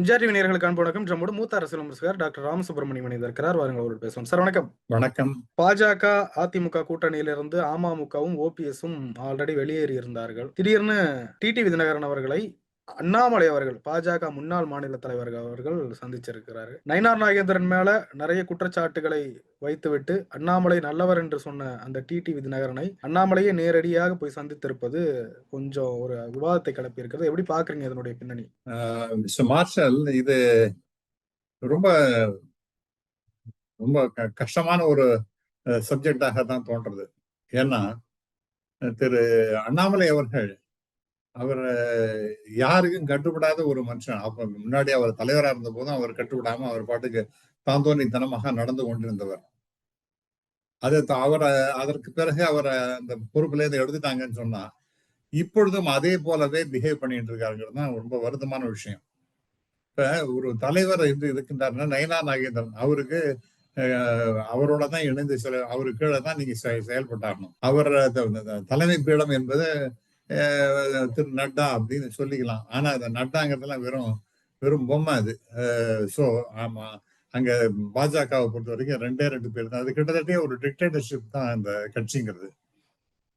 MGR TV நேயர்களுக்கு அன்பு நம்மோடு மூத்த அரசியல் விமர்சகர் டாக்டர் ராமசுப்ரமணியம் இணைந்து இருக்கிறார் வாருங்கள் அவரோடு பேசுவோம். சார் வணக்கம். வணக்கம். பாஜக அதிமுக கூட்டணியிலிருந்து அமமுகவும் ஓபிஎஸும் ஆல்ரெடி வெளியேறி இருந்தார்கள் திடீர்னு டிடிவி தினகரன் அவர்களை அண்ணாமலை அவர்கள் பாஜக முன்னாள் மாநில தலைவர்கள் அவர்கள் சந்திச்சிருக்கிறாரு. நயினார் நாகேந்திரன் மேல நிறைய குற்றச்சாட்டுகளை வைத்துவிட்டு அண்ணாமலை நல்லவர் என்று சொன்ன அந்த டிடி விதிநகரனை அண்ணாமலையே நேரடியாக போய் சந்தித்திருப்பது கொஞ்சம் ஒரு விவாதத்தை கிளப்பி இருக்கிறது எப்படி பாக்குறீங்க இதனுடைய பின்னணி? மார்ஷல் இது ரொம்ப ரொம்ப க- கஷ்டமான ஒரு சப்ஜெக்டாக தான் தோன்றது ஏன்னா திரு அண்ணாமலை அவர்கள் அவர் யாருக்கும் கட்டுப்படாத ஒரு மனுஷன். அப்ப முன்னாடி அவர் தலைவரா இருந்த போதும் அவர் கட்டுப்படாம அவர் பாட்டுக்கு தாந்தோணித்தனமாக நடந்து கொண்டிருந்தவர். அது அவரை அதற்கு பிறகு அவரை அந்த பொறுப்புல இருந்து எடுத்துட்டாங்கன்னு சொன்னா இப்பொழுதும் அதே போலவே பிஹேவ் பண்ணிட்டு இருக்காருங்கிறது தான் ரொம்ப வருத்தமான விஷயம். இப்ப ஒரு தலைவர் இருந்து இருக்கின்றாருன்னா நயனா நாகேந்திரன் அவருக்கு அஹ், அவரோட தான் இணைந்து சில அவரு கீழே தான் நீங்க செ- அவர் தலைமை பீடம் என்பது திரு நட்டா அப்படின்னு சொல்லிக்கலாம். ஆனா அந்த நட்டாங்கிறதுலாம் வெறும் வெறும் பொம்மை அது. ஸோ ஆமா. அங்க பாஜகவை பொறுத்த வரைக்கும் ரெண்டே ரெண்டு பேர் தான். அது கிட்டத்தட்ட ஒரு டிக்டேட்டர்ஷிப் தான் அந்த கட்சிங்கிறது.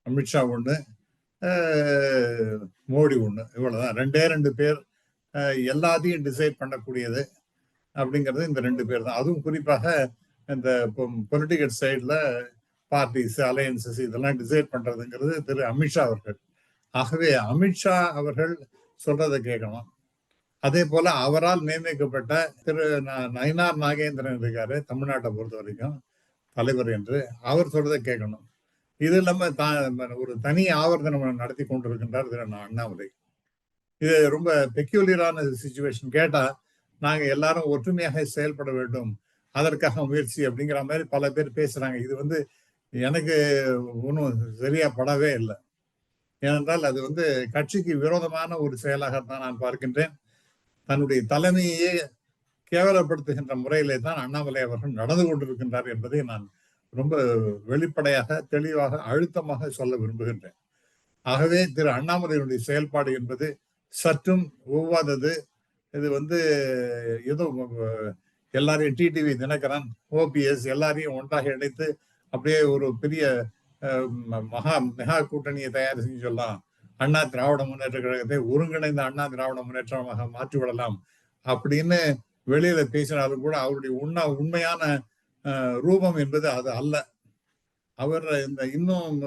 அமித்ஷா ஒண்ணு மோடி ஒண்ணு. இவ்வளவுதான். ரெண்டே ரெண்டு பேர் எல்லாத்தையும் டிசைட் பண்ணக்கூடியது அப்படிங்கிறது இந்த ரெண்டு பேர் தான். அதுவும் குறிப்பாக இந்த பொலிட்டிக்கல் சைடில் பார்ட்டிஸ் அலையன்சஸ் இதெல்லாம் டிசைட் பண்றதுங்கிறது திரு அமித்ஷா அவர்கள். ஆகவே அமித்ஷா அவர்கள் சொல்றதை கேட்கணும். அதே போல அவரால் நியமிக்கப்பட்ட திரு ந- நயினார் நாகேந்திரன் இருக்காரு தமிழ்நாட்டை பொறுத்த வரைக்கும் தலைவர் என்று அவர் சொல்றதை கேட்கணும். இது இல்லாம தா- ஒரு தனி ஆவர்த்தனம் நடத்தி கொண்டிருக்கின்றார் திரு அண்ணாமலை. இது ரொம்ப பெக்யூலியரான சுச்சுவேஷன் கேட்டா நாங்க எல்லாரும் ஒற்றுமையாக செயல்பட வேண்டும். அதற்காக முயற்சி அப்படிங்கிற மாதிரி பல பேர் பேசுறாங்க. இது வந்து எனக்கு ஒன்றும் சரியா படவே இல்லை. ஏனென்றால் அது வந்து கட்சிக்கு விரோதமான ஒரு செயலாகத்தான் நான் பார்க்கின்றேன். தன்னுடைய தலைமையே கேவலப்படுத்துகின்ற முறையிலே தான் அண்ணாமலை அவர்கள் நடந்து கொண்டிருக்கின்றார் என்பதை நான் ரொம்ப வெளிப்படையாக தெளிவாக அழுத்தமாக சொல்ல விரும்புகின்றேன். ஆகவே திரு அண்ணாமலையினுடைய செயல்பாடு என்பது சற்றும் ஒவ்வாதது. இது வந்து ஏதோ எல்லாரையும் டிடிவி தினகரன் ஓபிஎஸ் எல்லாரையும் ஒன்றாக இணைத்து அப்படியே ஒரு பெரிய மகா மெகா கூட்டணியை தயார் செஞ்சு சொல்லலாம். அண்ணா திராவிட முன்னேற்ற கழகத்தை ஒருங்கிணைந்த அண்ணா திராவிட முன்னேற்றமாக மாற்றி விடலாம். அப்படின்னு வெளியில பேசினாலும் கூட அவருடைய உண்ணா உண்மையான அஹ், ரூபம் என்பது அது அல்ல. அவர் இந்த இன்னும்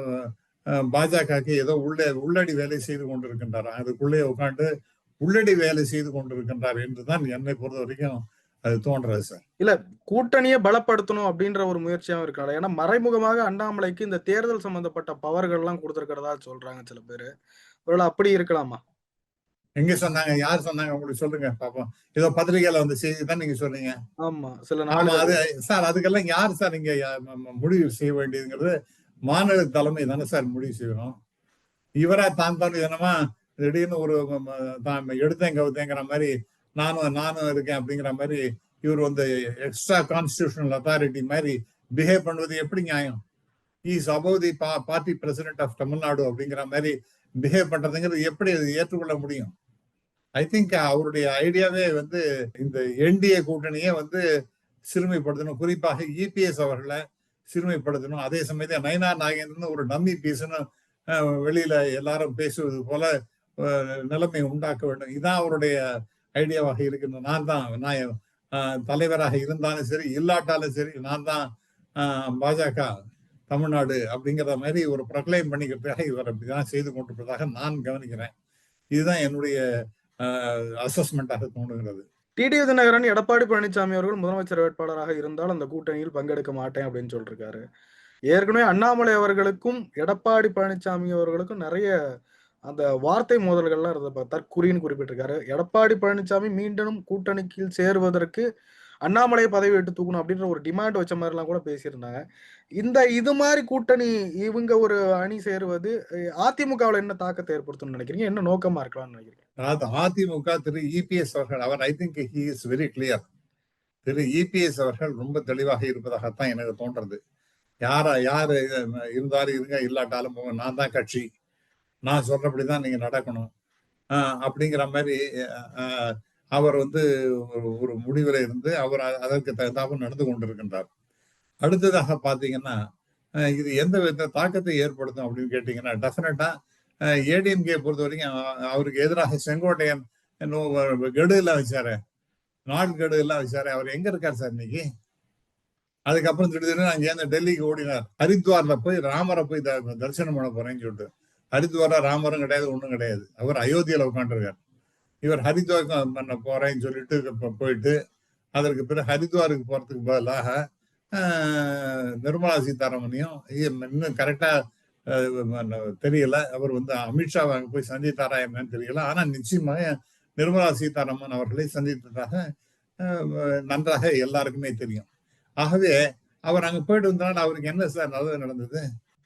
பாஜகக்கு ஏதோ உள்ளே உள்ளடி வேலை செய்து கொண்டிருக்கின்றார்? அதுக்குள்ளே உட்காந்து உள்ளடி வேலை செய்து கொண்டிருக்கின்றார் என்றுதான் என்னை பொறுத்த வரைக்கும் அது தோன்றது சார். கூட்டணியை பலப்படுத்தணும் அப்படின்ற ஒரு முயற்சியாவும் இருக்கலாம் ஏன்னா மறைமுகமாக அண்ணாமலைக்கு இந்த தேர்தல் சம்பந்தப்பட்ட பவர்கள் எல்லாம் கொடுத்திருக்கிறதா சொல்றாங்க சில பேரு. ஒருவேளை அப்படி இருக்கலாமா? எங்க சொன்னாங்க? யார் சொன்னாங்க? உங்களுக்கு சொல்லுங்க பாப்போம். ஏதோ பத்திரிகையில வந்த செய்தி தான் நீங்க சொன்னீங்க. ஆமா சில நாள் அது சார் அதுக்கெல்லாம் யார் சார் ம- முடிவு செய்ய வேண்டியதுங்கிறது மாநில தலைமை தானே சார் முடிவு செய்யணும். இவரா தான் தான் என்னமா திடீர்னு ஒரு தான் எடுத்தேன் கவுத்தேங்கிற மாதிரி நானும் நானும் இருக்கேன் அப்படிங்கிற மாதிரி இவர் வந்து எக்ஸ்ட்ரா கான்ஸ்டியூஷனல் அத்தாரிட்டி மாதிரி பிஹேவ் பண்ணுவது எப்படி நியாயம்? இஸ் அபவ் தி பா பார்ட்டி பிரசிடென்ட் ஆஃப் தமிழ்நாடு அப்படிங்கிற மாதிரி பிஹேவ் பண்றதுங்கிறது எப்படி அது ஏற்றுக்கொள்ள முடியும்? ஐ திங்க் அவருடைய ஐடியாவே வந்து இந்த என்டிஏ கூட்டணியே வந்து சிறுமைப்படுத்தணும். குறிப்பாக இபிஎஸ் அவர்களை சிறுமைப்படுத்தணும். அதே சமயத்தில் நயனா நாகேந்திரன் ஒரு டம்மி பீஸ்னு அஹ், வெளியில எல்லாரும் பேசுவது போல நிலைமை உண்டாக்க வேண்டும். இதுதான் அவருடைய ஐடியாவாக இருக்கின்ற நான் தான் நான் தலைவராக இருந்தாலும் சரி இல்லாட்டாலும் சரி நான் தான் பாஜக தமிழ்நாடு அப்படிங்கிற மாதிரி ஒரு ப்ரொக்ளைம் பண்ணிக்கிறதுக்காக இவர் அப்படிதான் செய்து கொண்டிருப்பதாக நான் கவனிக்கிறேன். இதுதான் என்னுடைய அசஸ்மெண்டாக தோணுகிறது டிடி தினகரன் எடப்பாடி பழனிசாமி அவர்கள் முதலமைச்சர் வேட்பாளராக இருந்தால் அந்த கூட்டணியில் பங்கெடுக்க மாட்டேன் அப்படின்னு சொல்லிருக்காரு. ஏற்கனவே அண்ணாமலை அவர்களுக்கும் எடப்பாடி பழனிசாமி அவர்களுக்கும் நிறைய அந்த வார்த்தை மோதல்கள்லாம் இருந்தது தற்குறின்னு குறிப்பிட்டிருக்காரு. எடப்பாடி பழனிசாமி மீண்டும் கூட்டணிக்கு சேருவதற்கு அண்ணாமலையை பதவி விட்டு தூக்கணும் அப்படின்ற ஒரு டிமாண்ட் வச்ச மாதிரிலாம் கூட பேசியிருந்தாங்க. இந்த இது மாதிரி கூட்டணி இவங்க ஒரு அணி சேருவது அதிமுகவில் என்ன தாக்கத்தை ஏற்படுத்தும்னு நினைக்கிறீங்க? என்ன நோக்கமா இருக்கலாம்னு நினைக்கிறீங்க? அதாவது அதிமுக திரு இபிஎஸ் அவர்கள் அவர் I think he is very clear Thiru EPS அவர்கள் ரொம்ப தெளிவாக இருப்பதாகத்தான் எனக்கு தோன்றது. யாரா யார் இருந்தாலும் இருங்க இல்லாட்டாலும் நான் தான் கட்சி. நான் சொல்றபடிதான் நீங்க நடக்கணும். ஆஹ் அப்படிங்கிற மாதிரி ஆஹ் அவர் வந்து ஒரு ஒரு முடிவில் இருந்து அவர் அதற்கு தகுந்தாப்புல நடந்து கொண்டிருக்கின்றார். அடுத்ததாக பாத்தீங்கன்னா இது எந்த வித தாக்கத்தை ஏற்படுத்தும் அப்படின்னு கேட்டீங்கன்னா டெஃபினட்டா ஏடிஎம்கே பொறுத்த வரைக்கும் அவருக்கு எதிராக செங்கோட்டையன் கெடு எல்லாம் வச்சாரு. நாள் கெடு எல்லாம் வச்சாரு. அவர் எங்க இருக்கார் சார் இன்னைக்கு? அதுக்கப்புறம் திடீர்னு அங்கே டெல்லிக்கு ஓடினார். ஹரித்வார்ல போய் ராமரை போய் த- தரிசனம் பண்ண போறேன்னு சொல்லிட்டு. ஹரித்வாரா ராமரும் கிடையாது ஒன்றும் கிடையாது. அவர் அயோத்தியில் உட்காந்துருக்கார் இவர் ஹரித்வார் பண்ண போறேன்னு சொல்லிட்டு போயிட்டு அதற்கு பிறகு ஹரித்வாருக்கு போறதுக்கு பதிலாக நிர்மலா சீதாராமனையும் இன்னும் கரெக்டா தெரியல. அவர் வந்து அமித்ஷா அங்கே போய் சந்தித்தாரா என்னன்னு தெரியல. ஆனா நிச்சயமாக நிர்மலா சீதாராமன் அவர்களை சந்தித்ததாக நன்றாக எல்லாருக்குமே தெரியும். ஆகவே அவர் அங்க போயிட்டு வந்தனால அவருக்கு என்ன சார் நல்லது நடந்தது?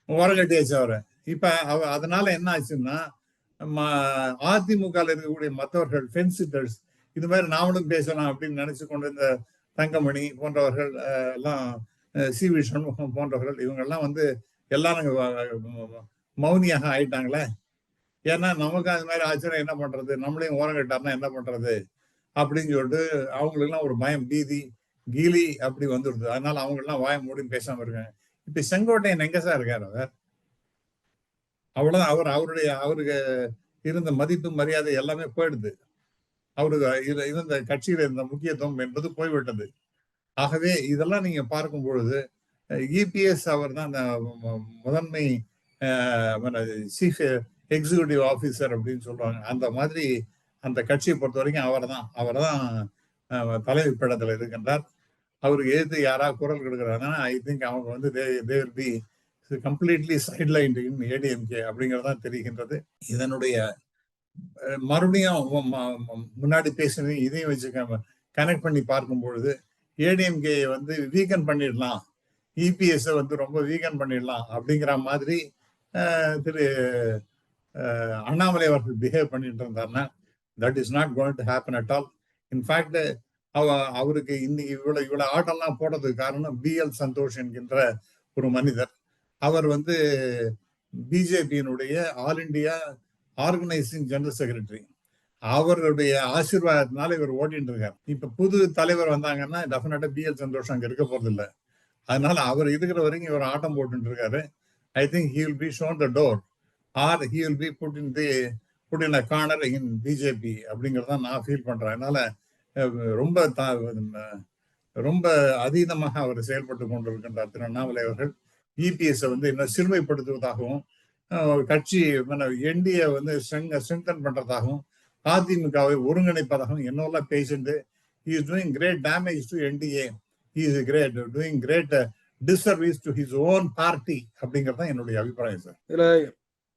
ஓரங்கட்டியாச்சு அவரை. இப்ப அவ அதனால என்ன ஆச்சுன்னா ம- அதிமுகல இருக்கக்கூடிய மற்றவர்கள் ஃபென்சிட்டர்ஸ் இது மாதிரி நாமளும் பேசலாம் அப்படின்னு நினைச்சு கொண்டு தங்கமணி போன்றவர்கள் எல்லாம் சி. வி சண்முகம் போன்றவர்கள் இவங்கெல்லாம் வந்து எல்லாரும் மௌனியாக ஆயிட்டாங்களே. ஏன்னா நமக்கு அது மாதிரி ஆச்சரியம் என்ன பண்றது? நம்மளையும் ஓரங்கிட்டாருன்னா என்ன பண்றது? அப்படின்னு சொல்லிட்டு அவங்களுக்கெல்லாம் ஒரு பயம் பீதி கீலி அப்படி வந்துடுது அதனால அவங்கெல்லாம் வாய மூடின்னு பேசாம இருக்காங்க. இப்ப செங்கோட்டையன் எங்க சார் இருக்காரு அவர்? அவ்வளவுதான். அவர் அவருடைய அவருக்கு இருந்த மதிப்பு மரியாதை எல்லாமே போயிடுது. அவருக்கு இருந்த கட்சியில இருந்த முக்கியத்துவம் என்பது போய்விட்டது. ஆகவே இதெல்லாம் நீங்க பார்க்கும் பொழுது இபிஎஸ் அவர் தான் அந்த முதன்மை சீஃப் எக்ஸிகியூட்டிவ் ஆபீசர் அப்படின்னு சொல்றாங்க. அந்த மாதிரி அந்த கட்சியை பொறுத்த வரைக்கும் அவர் தான் அவர் தான் தலைமை பீடத்தில் இருக்கின்றார். அவருக்கு எதிர்த்து யாராவது குரல் கொடுக்குறாங்கன்னா ஐ திங்க் அவங்க வந்து தே வில் பி இது கம்ப்ளீட்லி சைட்லைன் இன் ஏடிஎம்கே அப்படிங்கறதான் தெரிகின்றது. இதனுடைய மறுபடியும் முன்னாடி பேசினது இதையும் வச்சு கனெக்ட் பண்ணி பார்க்கும் பொழுது ஏடிஎம்கே வந்து வீக்கன் பண்ணிடலாம் இபிஎஸ் வந்து ரொம்ப வீக்கன் பண்ணிடலாம் அப்படிங்கிற மாதிரி திரு அண்ணாமலை அவர்கள் பிஹேவ் பண்ணிட்டு இருந்தாருன்னா that is not going to happen at all in fact அவ அவருக்கு இன்னைக்கு இவ்வளவு இவ்வளவு ஆட்டம்லாம் போடுறதுக்கு காரணம் பி எல் சந்தோஷ் என்கின்ற ஒரு மனிதர். அவர் வந்து பிஜேபியினுடைய all India organising general secretary அவருடைய ஆசீர்வாதத்தினால இவர் ஓட்டிட்டு இருக்கார். இப்ப புது தலைவர் வந்தாங்கன்னா டெஃபினட்டா பி எல் சந்தோஷ் அங்க இருக்க போறது இல்லை. அதனால அவர் இருக்கிற வரைக்கும் இவர் ஆட்டம் போட்டு இருக்காரு. I think he will be shown the door or he will be put in the put in a corner in BJP அப்படிங்கிறத நான் ஃபீல் பண்றேன். அதனால ரொம்ப தா- ரொம்ப அதீதமாக அவர் செயல்பட்டு கொண்டிருக்கின்றார் திரு அண்ணாமலை அவர்கள். இபிஎஸ் வந்து இன்னும் சிறுமைப்படுத்துவதாகவும் கட்சி என்டிஏ வந்து ஸ்ட்ரென்தன் பண்றதாகவும் அதிமுகவை ஒருங்கிணைப்பதாகவும் என்னெல்லாம் பேசிட்டு is doing great damage to NDA is great doing great disservice to his own party அப்படிங்கிறது தான் என்னுடைய அபிப்பிராயம் சார் இதுல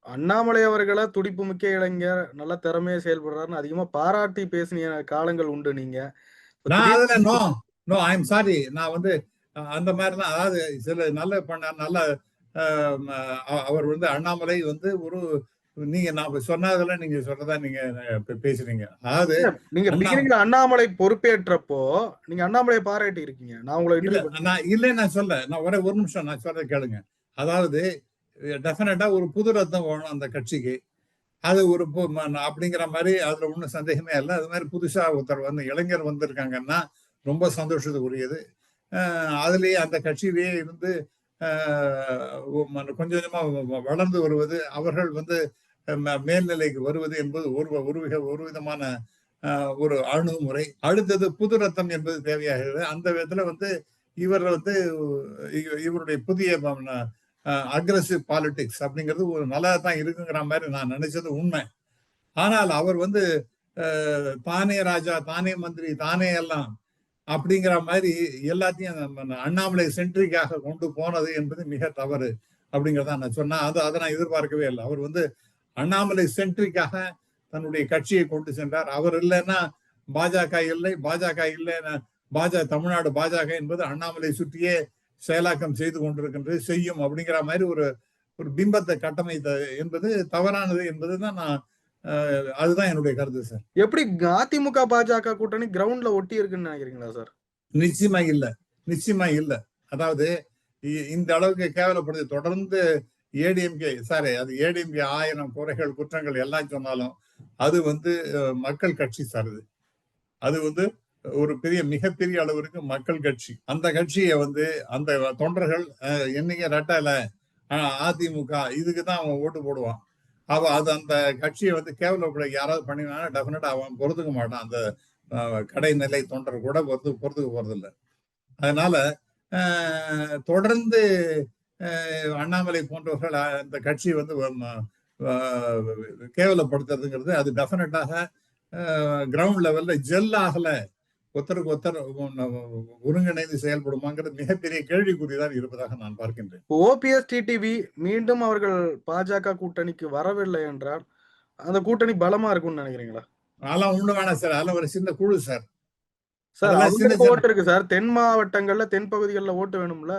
அண்ணாமலை அவர்களை துடிப்பு மிக்க இளைஞர் நல்ல திறமையா செயல்படுறாருன்னு அதிகமா பாராட்டி பேசின காலங்கள் உண்டு நீங்க. நான் அதுல no no I am sorry நான் வந்து அந்த மாதிரி தான் அதாவது சில நல்ல பண்ண நல்ல அவர் வந்து அண்ணாமலை வந்து ஒரு நீங்க நான் சொன்னதுல நீங்க சொல்றதா நீங்க பேசுறீங்க. அதாவது நீங்க பிகினிங்ல அண்ணாமலை பொறுப்பேற்றப்போ நீங்க அண்ணாமலையை பாராட்டி இருக்கீங்க. நான் உங்களை இல்ல நான் இல்லை நான் சொல்ல நான் ஒரே ஒரு நிமிஷம் நான் சொல்றதை கேளுங்க. அதாவது டெஃபினட்டா ஒரு புது ரத்தம் வேணும் அந்த கட்சிக்கு. அது ஒரு அப்படிங்கிற மாதிரி அதுல ஒன்றும் சந்தேகமே இல்லை. அது மாதிரி புதுசா ஒருத்தர் வந்து இளைஞர் வந்திருக்காங்கன்னா ரொம்ப சந்தோஷத்துக்குரியது. அதுலேயே அந்த கட்சியிலேயே இருந்து கொஞ்சம் கொஞ்சமா வ- வளர்ந்து வருவது அவர்கள் வந்து மேல்நிலைக்கு வருவது என்பது ஒரு வ- ஒரு ஒரு விதமான ஒரு அணுகுமுறை. அடுத்தது புது ரத்தம் என்பது தேவையாகிறது. அந்த விதத்துல வந்து இவர் வந்து இவருடைய புதிய அக்ரஸிவ் பாலிடிக்ஸ் அப்படிங்கிறது ஒரு நல்லா தான் இருக்குங்கிற மாதிரி நான் நினைச்சது உண்மை. ஆனால் அவர் வந்து தானே ராஜா தானே மந்திரி தானே எல்லாம் அப்படிங்கிற மாதிரி எல்லாத்தையும் அண்ணாமலை சென்ட்ரிக்காக கொண்டு போனது என்பது மிக தவறு அப்படிங்கிறத நான் சொன்னேன் அது அதை நான் எதிர்பார்க்கவே இல்லை. அவர் வந்து அண்ணாமலை சென்ட்ரிக்காக தன்னுடைய கட்சியை கொண்டு சென்றார். அவர் இல்லைன்னா பாஜக இல்லை பாஜக இல்லைன்னா பாஜக தமிழ்நாடு பாஜக என்பது அண்ணாமலை சுற்றியே செயலாக்கம் செய்து கொண்டிருக்கின்றது செய்யும் அப்படிங்கிற மாதிரி ஒரு ஒரு பிம்பத்தை கட்டமைத்த என்பது தவறானது என்பது தான் நான் அதுதான் என்னுடைய கருத்து சார். எப்படி அதிமுக பாஜக கூட்டணி கிரவுண்ட்ல ஒட்டி இருக்குன்னு நினைக்கிறீங்களா சார்? நிச்சயமா இல்ல. நிச்சயமா இல்ல. அதாவது இந்த அளவுக்கு கேவலப்படுது தொடர்ந்து ஏடிஎம்கே சாரி அது ஏடிஎம்கே ஆயிரம் குறைகள் குற்றங்கள் எல்லாம் சொன்னாலும் அது வந்து மக்கள் கட்சி சார் அது. அது வந்து ஒரு பெரிய மிகப்பெரிய அளவிற்கு மக்கள் கட்சி. அந்த கட்சியை வந்து அந்த தொண்டர்கள் என்னைக்கு ரெட்டல அதிமுக இதுக்கு தான் அவன் ஓட்டு போடுவான். அவ அது அந்த கட்சியை வந்து கேவலப்பட யாராவது பண்ணினா டெஃபினட்டா அவன் பொறுத்துக்க மாட்டான். அந்த கடைநிலை தொண்டர் கூட பொறுத்து பொறுத்துக்க போறது அதனால தொடர்ந்து அண்ணாமலை போன்றவர்கள் அந்த கட்சியை வந்து கேவலப்படுத்துறதுங்கிறது அது டெஃபினட்டாக கிரவுண்ட் லெவல்ல ஜெல் ஆகலை. ஒருத்தருக்கு ஒருத்தர் ஒருங்கிணைந்து செயல்படுமாங்கிறது மிகப்பெரிய கேள்விக்குறிதான் இருப்பதாக நான் பார்க்கின்றேன். ஓபிஎஸ் டிடிவி மீண்டும் அவர்கள் பாஜக கூட்டணிக்கு வரவில்லை என்றால் அந்த கூட்டணி பலமா இருக்கும்னு நினைக்கிறீங்களா? அதெல்லாம் ஒண்ணு வேணாம் சார். அதெல்லாம் ஒரு சின்ன குழு சார். சார் சின்ன ஓட்டு இருக்கு சார். தென் மாவட்டங்கள்ல தென் பகுதிகளில் ஓட்டு வேணும்ல?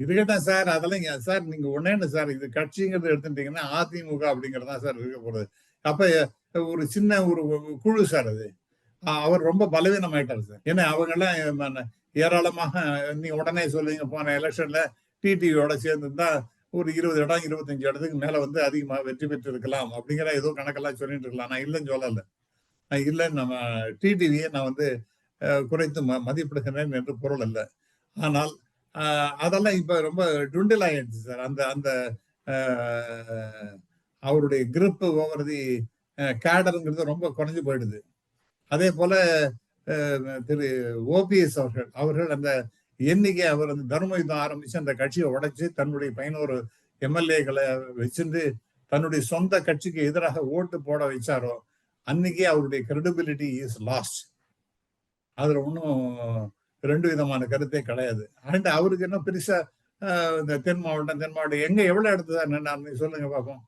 இருக்கட்டும் சார். அதெல்லாம் சார் நீங்க ஒன்னே சார். இது கட்சிங்கிறது எடுத்துட்டீங்கன்னா அதிமுக அப்படிங்கறதா சார் இருக்க போறது. அப்ப ஒரு சின்ன ஒரு குழு சார் அது. அவர் ரொம்ப பலவீனமாயிட்டார் சார். ஏன்னா அவங்க எல்லாம் ஏராளமாக நீ உடனே சொல்லுவீங்க போன எலெக்ஷன்ல டிடிவியோட சேர்ந்து ஒரு இருபது இடம் இருபத்தஞ்சு இடத்துக்கு மேல வந்து அதிகமா வெற்றி பெற்று இருக்கலாம் அப்படிங்கிற ஏதோ கணக்கெல்லாம் சொல்லிட்டு இருக்கலாம். நான் இல்லைன்னு சொல்லலை. நான் இல்லைன்னு நம்ம டிடிவியை நான் வந்து குறைத்து ம- மதிப்பிடுகிறேன் என்று பொருள் அல்ல. ஆனால் அதெல்லாம் இப்ப ரொம்ப டுண்டில் ஆயிடுச்சு சார். அந்த அந்த அவருடைய கிரிப் ஓவர் தி கேடருங்கிறது ரொம்ப குறைஞ்சு போயிடுது. அதே போல திரு ஓபிஎஸ் அவர்கள் அவர்கள் அந்த எண்ணிக்கை அவர் அந்த தர்ம யுத்தம் ஆரம்பிச்சு அந்த கட்சியை உடைச்சு தன்னுடைய பதினோரு எம்எல்ஏக்களை வச்சிருந்து தன்னுடைய சொந்த கட்சிக்கு எதிராக ஓட்டு போட வச்சாரோ அன்னைக்கே அவருடைய கிரெடிபிலிட்டி இஸ் லாஸ்ட் அதுல ஒன்றும் ரெண்டு விதமான கருத்தே கிடையாது. அண்ட் அவருக்கு என்ன பெருசா ஆஹ், இந்த தென் மாவட்டம் தென் மாவட்டம் எங்க எவ்வளவு இடத்துல நின்று சொல்லுங்க பார்ப்போம்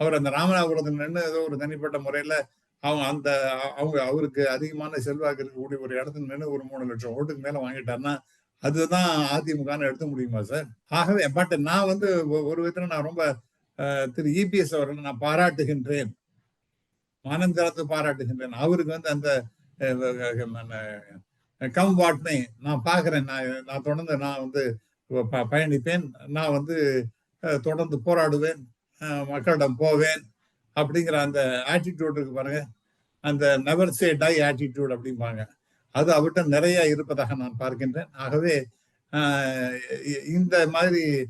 அவர் அந்த ராமநாதபுரத்தில் நின்று ஏதோ ஒரு தனிப்பட்ட முறையில அவங்க அந்த அவங்க அவருக்கு அதிகமான செல்வாக்கு இருக்கக்கூடிய ஒரு இடத்துல நின்று ஒரு மூணு லட்சம் ஓட்டுக்கு மேல வாங்கிட்டாருன்னா அதுதான் அதிமுகன்னு எடுத்த முடியுமா சார் ஆகவே பட் நான் வந்து ஒரு விதத்துல நான் ரொம்ப திரு இபிஎஸ் அவர்களை நான் பாராட்டுகின்றேன். மனந்திரத்து பாராட்டுகின்றேன். அவருக்கு வந்து அந்த கம் வாட்மே நான் பாக்குறேன். நான் நான் தொடர்ந்து நான் வந்து ப- பயணிப்பேன். நான் வந்து தொடர்ந்து போராடுவேன். மக்களிடம் போவேன். அப்படிங்கிற அந்த ஆட்டிடியூட் இருக்கு பாருங்க. அந்த நெவர் சே டை ஆட்டிடியூட் அப்படிம்பாங்க. அது அவர்கிட்ட நிறைய இருப்பதாக நான் பார்க்கின்றேன். ஆகவே இந்த மாதிரி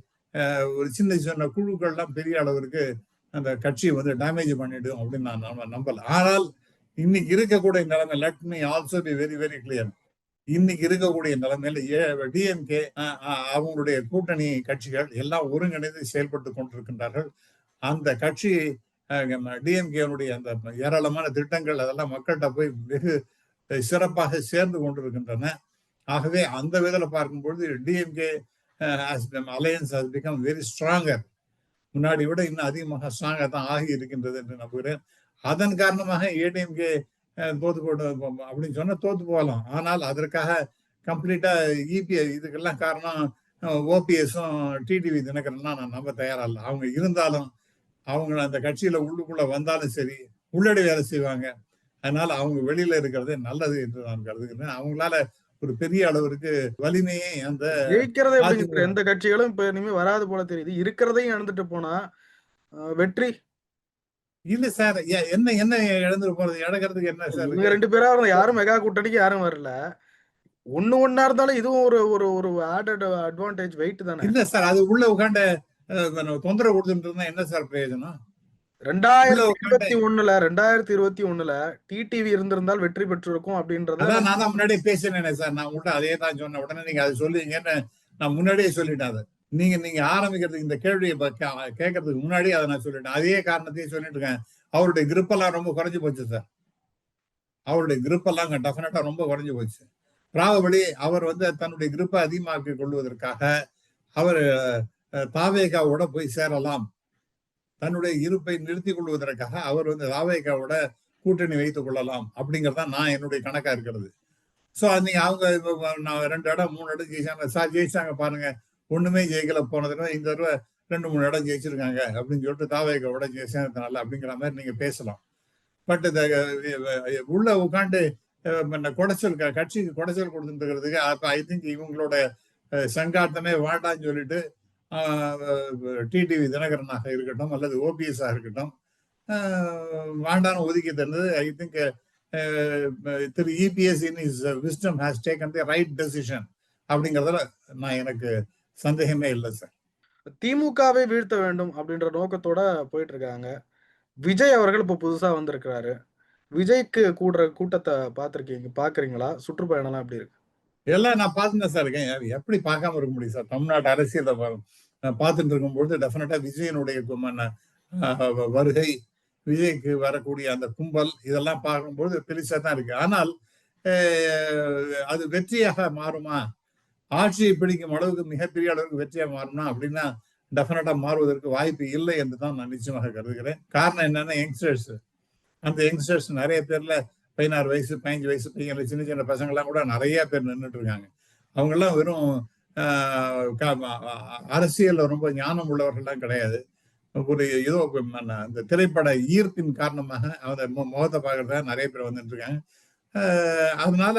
ஒரு சின்ன சின்ன குழுக்கள்லாம் பெரிய அளவிற்கு அந்த கட்சியை வந்து டேமேஜ் பண்ணிடும் அப்படின்னு நான் நம்ப- நம்பல. ஆனால் இன்னைக்கு இருக்கக்கூடிய நிலைமை let me also be very very clear இன்னைக்கு இருக்கக்கூடிய நிலைமையில டிஎம்கே அவங்களுடைய கூட்டணி கட்சிகள் எல்லாம் ஒருங்கிணைந்து செயல்பட்டு கொண்டிருக்கின்றார்கள். அந்த கட்சி டிஎம்கேனுடைய அந்த ஏராளமான திட்டங்கள் அதெல்லாம் மக்கள்கிட்ட போய் வெகு சிறப்பாக சேர்ந்து கொண்டிருக்கின்றன. ஆகவே அந்த விதத்தில் பார்க்கும்பொழுது DMK alliance has become very stronger முன்னாடி விட இன்னும் அதிகமாக ஸ்ட்ராங்காக தான் ஆகி இருக்கின்றது என்று நம்புகிறேன். அதன் காரணமாக ஏடிஎம்கே தோத்து போட்டு அப்படின்னு சொன்னா தோத்து போகலாம். ஆனால் அதற்காக கம்ப்ளீட்டா இபிஐ இதுக்கெல்லாம் காரணம் ஓபிஎஸும் டிடிவி தினகரன்லாம் நான் நம்ப தயாராக இல்லை. அவங்க இருந்தாலும் அவங்க அந்த கட்சியில உள்ளுக்குள்ள வந்தாலும் சரி உள்ளடி வேலை செய்வாங்க. அதனால அவங்க வெளியில இருக்கிறதே நல்லது என்று நான் கருதுகிறேன். அவங்களால ஒரு பெரிய அளவிற்கு வலிமையை அந்த. சார் எந்த கட்சிகளும் இப்ப இனிமே வராது போல தெரியுது. இருக்கிறதையும் இழந்துட்டு போனா வெற்றி? இல்ல சார் என்ன என்ன இழந்து போறது? இழக்கிறதுக்கு என்ன சார் இவங்க? ரெண்டு பேரா யாரும் மெகா கூட்டணிக்கு யாரும் வரல. ஒண்ணு ஒண்ணா இருந்தாலும் இதுவும் ஒரு ஒரு ஒரு ஆடட் அட்வான்டேஜ் வெயிட் தானே? இல்ல சார் அது உள்ள உட்காந்து தொந்தரவு கொடுத்துட்டு இருந்தா என்ன சார் பிரயோஜனம்? ரெண்டாயிரத்தி இருபத்தி ஒண்ணுல ரெண்டாயிரத்தி இருபத்தி ஒண்ணுல டிடிவி இருந்திருந்தால் வெற்றி பெற்றிருக்கும் அப்படின்றத நான் தான் முன்னாடியே பேசினேனே சார். நான் உங்கள்ட்ட அதே தான் சொன்னேன். உடனே நீங்க அதை சொல்லுவீங்கன்னு நான் முன்னாடியே சொல்லிட்டேன் அதை. நீங்க நீங்க ஆரம்பிக்கிறதுக்கு இந்த கேள்வியை கேட்கறதுக்கு முன்னாடியே அதை நான் சொல்லிட்டேன். அதே காரணத்தையும் சொல்லிட்டு இருக்கேன். அவருடைய grip எல்லாம் ரொம்ப குறைஞ்சு போச்சு சார். அவருடைய grip எல்லாம் டெஃபினட்டா ரொம்ப குறைஞ்சு போச்சு. ப்ராபபடி அவர் வந்து தன்னுடைய கிரிப்பை அதிகமாக்கி கொள்வதற்காக அவர் தாவேகாவோட போய் சேரலாம். தன்னுடைய இருப்பை நிறுத்தி கொள்வதற்காக அவர் வந்து தாவேகாவோட கூட்டணி வைத்துக் கொள்ளலாம் அப்படிங்கறதுதான் நான் என்னுடைய கணக்கா இருக்கிறது. சோ நீங்க அவங்க நான் ரெண்டு இடம் மூணு இடம் ஜெயிச்சாங்க. சார் ஜெயிச்சாங்க பாருங்க. ஒண்ணுமே ஜெயிக்கல போன தடவை இந்த தடவை ரெண்டு மூணு இடம் ஜெயிச்சிருக்காங்க அப்படின்னு சொல்லிட்டு தாவேகாவோட ஜெய் சேர்ந்ததுனால அப்படிங்கிற மாதிரி நீங்க பேசலாம். பட் இந்த உள்ள உட்காந்து குடைச்சல் க- கட்சிக்கு குடைச்சல் கொடுத்துருக்கிறதுக்கு இருக்கிறதுக்கு ஐ திங்க் இவங்களோட சங்காத்தமே வேண்டாம்னு சொல்லிட்டு டிடிவி தினகரனாக இருக்கட்டும் அல்லது ஓபிஎஸ்ஸாக இருக்கட்டும் வேண்டாம் ஒதுக்கி தந்தது. I think Thiru EPS in his wisdom has taken the right decision அப்படிங்கிறதுல நான் எனக்கு சந்தேகமே இல்லை சார் திமுகவை வீழ்த்த வேண்டும் அப்படின்ற நோக்கத்தோட போயிட்டு இருக்காங்க விஜய் அவர்கள் இப்போ புதுசா வந்திருக்கிறாரு. விஜய்க்கு கூடுற கூட்டத்தை பார்த்துருக்கீங்க பாக்குறீங்களா சுற்றுப்பயணம்லாம் எப்படி இருக்கு? எல்லாம் நான் பார்த்துதான் சார் இருக்கேன். யார் எப்படி பார்க்காம இருக்க முடியும் சார் தமிழ்நாட்டு அரசியலை பார்த்துட்டு இருக்கும்பொழுது டெஃபினட்டா விஜயனுடைய வருகை விஜய்க்கு வரக்கூடிய அந்த கும்பல் இதெல்லாம் பார்க்கும்போது பெருசாக தான் இருக்கு. ஆனால் அது வெற்றியாக மாறுமா? ஆட்சியை பிடிக்கும் அளவுக்கு மிகப்பெரிய அளவுக்கு வெற்றியாக மாறும்னா அப்படின்னா டெஃபினட்டா மாறுவதற்கு வாய்ப்பு இல்லை என்று தான் நான் நிச்சயமாக கருதுகிறேன். காரணம் என்னன்னா யங்ஸ்டர்ஸ் அந்த யங்ஸ்டர்ஸ் நிறைய பேர்ல பதினாறு வயசு பதினஞ்சு வயசு பையன் சின்ன சின்ன பசங்கள்லாம் கூட நிறைய பேர் நின்றுட்டு இருக்காங்க அவங்கெல்லாம் வெறும் அரசியலில் ரொம்ப ஞானம் உள்ளவர்கள்லாம் கிடையாது. ஒரு ஏதோ அந்த திரைப்பட ஈர்ப்பின் காரணமாக அந்த முகத்தை பார்க்கறதா நிறைய பேர் வந்துட்டு இருக்காங்க அதனால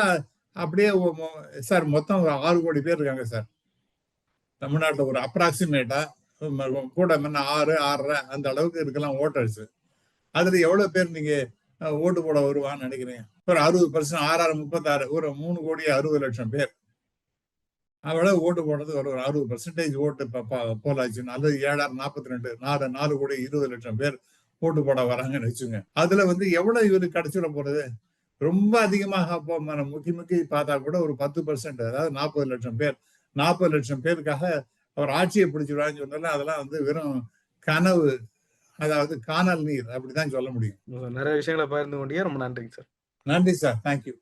அப்படியே சார் மொத்தம் ஒரு ஆறு கோடி பேர் இருக்காங்க சார். தமிழ்நாட்டில் ஒரு அப்ராக்சிமேட்டா கூட முன்ன ஆறு ஆறரை அந்த அளவுக்கு இருக்கலாம் ஓட்டர்ஸ் அதில் எவ்வளோ பேர் நீங்கள் ஓட்டு போட வருவான்னு நினைக்கிறேன். ஒரு அறுபது பர்சன்ட் ஆறாறு முப்பத்தாறு ஒரு மூணு கோடி அறுபது லட்சம் பேர். அவ்வளவு ஓட்டு போடுறது ஒரு ஒரு அறுபது பர்சன்டேஜ் ஓட்டு ப- போலாச்சு. அல்லது ஏழாயிரம் நாற்பத்தி ரெண்டு நாலு நாலு கோடி இருபது லட்சம் பேர் ஓட்டு போட வராங்கன்னு வச்சுங்க அதுல வந்து எவ்வளவு இவருக்கு கிடைச்சிட போறது? ரொம்ப அதிகமாக அப்போ முக்கி முக்கி பார்த்தா கூட ஒரு பத்து பர்சன்ட் அதாவது நாற்பது லட்சம் பேர். நாற்பது லட்சம் பேருக்காக அவர் ஆட்சியை பிடிச்சிருவான்னு சொன்னாலும் அதெல்லாம் வந்து வெறும் கனவு. அதாவது காணல் நீர் அப்படிதான் சொல்ல முடியும். நிறைய விஷயங்களை பகிர்ந்து கொண்டே ரொம்ப நன்றிங்க சார். நன்றி சார். தேங்க்யூ